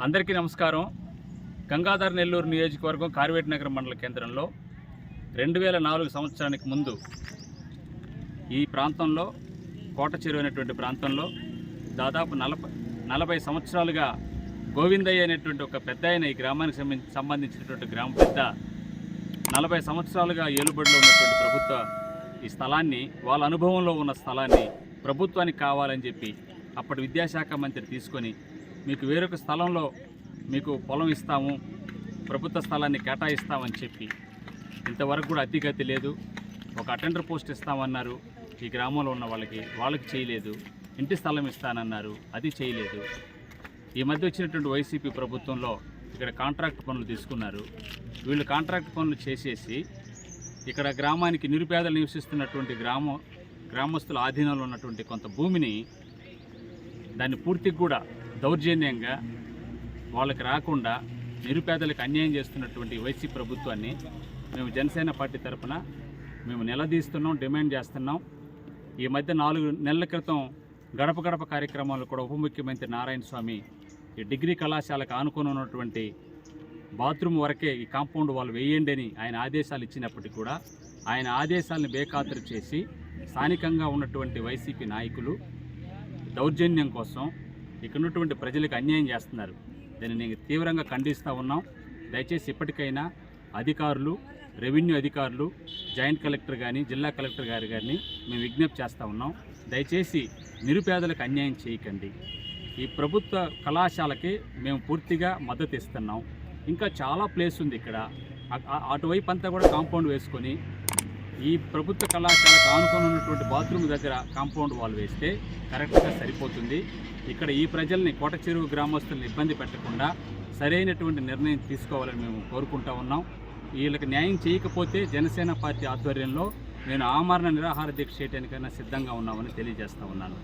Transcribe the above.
అందరికీ నమస్కారం. గంగాధర్ నెల్లూరు నియోజకవర్గం కార్వేటి నగర మండల కేంద్రంలో రెండు వేల నాలుగు సంవత్సరానికి ముందు ఈ ప్రాంతంలో కోట చెరువు ప్రాంతంలో దాదాపు నలభై నలభై సంవత్సరాలుగా గోవిందయ్య అనేటువంటి ఒక పెద్ద ఆయన ఈ గ్రామానికి సంబంధించి సంబంధించినటువంటి గ్రామ పెద్ద నలభై సంవత్సరాలుగా ఏలుబడిలో ఉన్నటువంటి ప్రభుత్వ ఈ స్థలాన్ని వాళ్ళ అనుభవంలో ఉన్న స్థలాన్ని ప్రభుత్వానికి కావాలని చెప్పి అప్పటి విద్యాశాఖ మంత్రి తీసుకొని మీకు వేరొక స్థలంలో మీకు పొలం ఇస్తాము ప్రభుత్వ స్థలాన్ని కేటాయిస్తామని చెప్పి ఇంతవరకు కూడా అతిగతి లేదు. ఒక అటెండర్ పోస్ట్ ఇస్తామన్నారు. ఈ గ్రామంలో ఉన్న వాళ్ళకి వాళ్ళకి చేయలేదు. ఇంటి స్థలం ఇస్తానన్నారు. అది చేయలేదు. ఈ మధ్య వచ్చినటువంటి వైసీపీ ప్రభుత్వంలో ఇక్కడ కాంట్రాక్ట్ పనులు తీసుకున్నారు. వీళ్ళు కాంట్రాక్ట్ పనులు చేసేసి ఇక్కడ గ్రామానికి నిరుపేదలు నివసిస్తున్నటువంటి గ్రామం గ్రామస్తుల ఆధీనంలో ఉన్నటువంటి కొంత భూమిని దాన్ని పూర్తికి కూడా దౌర్జన్యంగా వాళ్ళకి రాకుండా నిరుపేదలకు అన్యాయం చేస్తున్నటువంటి వైసీ ప్రభుత్వాన్ని మేము జనసేన పార్టీ తరఫున మేము నిలదీస్తున్నాం డిమాండ్ చేస్తున్నాం. ఈ మధ్య నాలుగు నెలల క్రితం గడప గడప కార్యక్రమాలు కూడా ఉప ముఖ్యమంత్రి నారాయణ స్వామి ఈ డిగ్రీ కళాశాలకు ఆనుకొని ఉన్నటువంటి బాత్రూమ్ వరకే ఈ కాంపౌండ్ వాళ్ళు వేయండి అని ఆయన ఆదేశాలు ఇచ్చినప్పటికీ కూడా ఆయన ఆదేశాలను బేఖాతరు చేసి స్థానికంగా ఉన్నటువంటి వైసీపీ నాయకులు దౌర్జన్యం కోసం ఇక్కడ ఉన్నటువంటి ప్రజలకు అన్యాయం చేస్తున్నారు. దీన్ని నేను తీవ్రంగా ఖండిస్తూ ఉన్నాం. దయచేసి ఇప్పటికైనా అధికారులు రెవెన్యూ అధికారులు జాయింట్ కలెక్టర్ కానీ జిల్లా కలెక్టర్ గారి గారిని మేము విజ్ఞప్తి చేస్తూ ఉన్నాం. దయచేసి నిరుపేదలకు అన్యాయం చేయకండి. ఈ ప్రభుత్వ కళాశాలకి మేము పూర్తిగా మద్దతు ఇస్తున్నాం. ఇంకా చాలా ప్లేస్ ఉంది ఇక్కడ. అటువైపు అంతా కూడా కాంపౌండ్ వేసుకొని ఈ ప్రభుత్వ కళాశాలకు ఆనుకొని ఉన్నటువంటి బాత్రూమ్ దగ్గర కాంపౌండ్ వాల్ వేస్తే కరెక్ట్గా సరిపోతుంది. ఇక్కడ ఈ ప్రజల్ని కోట చెరువు గ్రామస్తుల్ని ఇబ్బంది పెట్టకుండా సరైనటువంటి నిర్ణయం తీసుకోవాలని మేము కోరుకుంటా ఉన్నాం. వీళ్ళకి న్యాయం చేయకపోతే జనసేన పార్టీ ఆధ్వర్యంలో నేను ఆమరణ నిరాహార దీక్ష చేయడానికైనా సిద్ధంగా ఉన్నామని తెలియజేస్తూ ఉన్నాను.